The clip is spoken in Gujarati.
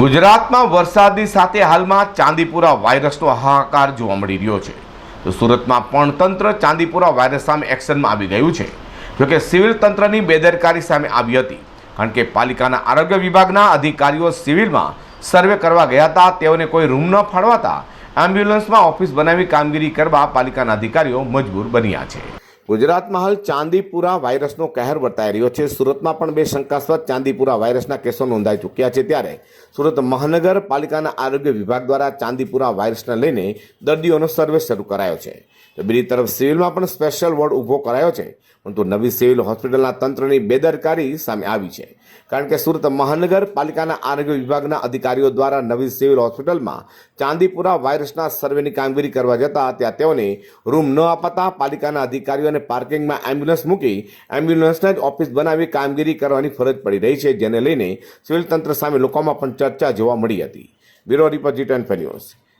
ગુજરાતમાં વરસાદની સાથે હાલમાં ચાંદીપુરા વાયરસનો હાહાકાર જોવા મળી રહ્યો છે. તો સુરતમાં પણ તંત્ર ચાંદીપુરા વાયરસ સામે એક્શનમાં આવી ગયું છે. જોકે સિવિલ તંત્રની બેદરકારી સામે આવી હતી. કારણ કે પાલિકાના આરોગ્ય વિભાગના અધિકારીઓ સિવિલમાં સર્વે કરવા ગયા હતા. તેઓને કોઈ રૂમ ન ફાળવાતા એમ્બ્યુલન્સમાં ઓફિસ બનાવી કામગીરી કરવા પાલિકાના અધિકારીઓ મજબૂર બન્યા છે. ગુજરાતમાં હાલ ચાંદીપુરા વાયરસનો કહેર વર્તાઈ રહ્યો છે. સુરતમાં પણ બે શંકાસ્પદ ચાંદીપુરા વાયરસના કેસો નોંધાઈ ચૂક્યા છે ત્યારે સુરત મહાનગરપાલિકાના આરોગ્ય વિભાગ દ્વારા ચાંદીપુરા વાયરસને લઈને દર્દીઓનો સર્વે શરૂ કરાયો છે. તો બીજી તરફ સિવિલમાં પણ સ્પેશિયલ વોર્ડ ઊભો કરાયો છે, પરંતુ નવી સિવિલ હોસ્પિટલના તંત્રની બેદરકારી સામે આવી છે. કારણ કે સુરત મહાનગરપાલિકાના આરોગ્ય વિભાગના અધિકારીઓ દ્વારા નવી સિવિલ હોસ્પિટલમાં ચાંદીપુરા વાયરસના સર્વેની કામગીરી કરવા જતા ત્યાં તેઓને રૂમ ન અપાતા પાલિકાના અધિકારીઓને પાર્કિંગમાં એમ્બ્યુલન્સ મૂકી એમ્બ્યુલન્સના જ ઓફિસ બનાવી કામગીરી કરવાની ફરજ પડી રહી છે, જેને લઈને સિવિલ તંત્ર સામે લોકોમાં પણ ચર્ચા જોવા મળી હતી. Bureau report G twenty news.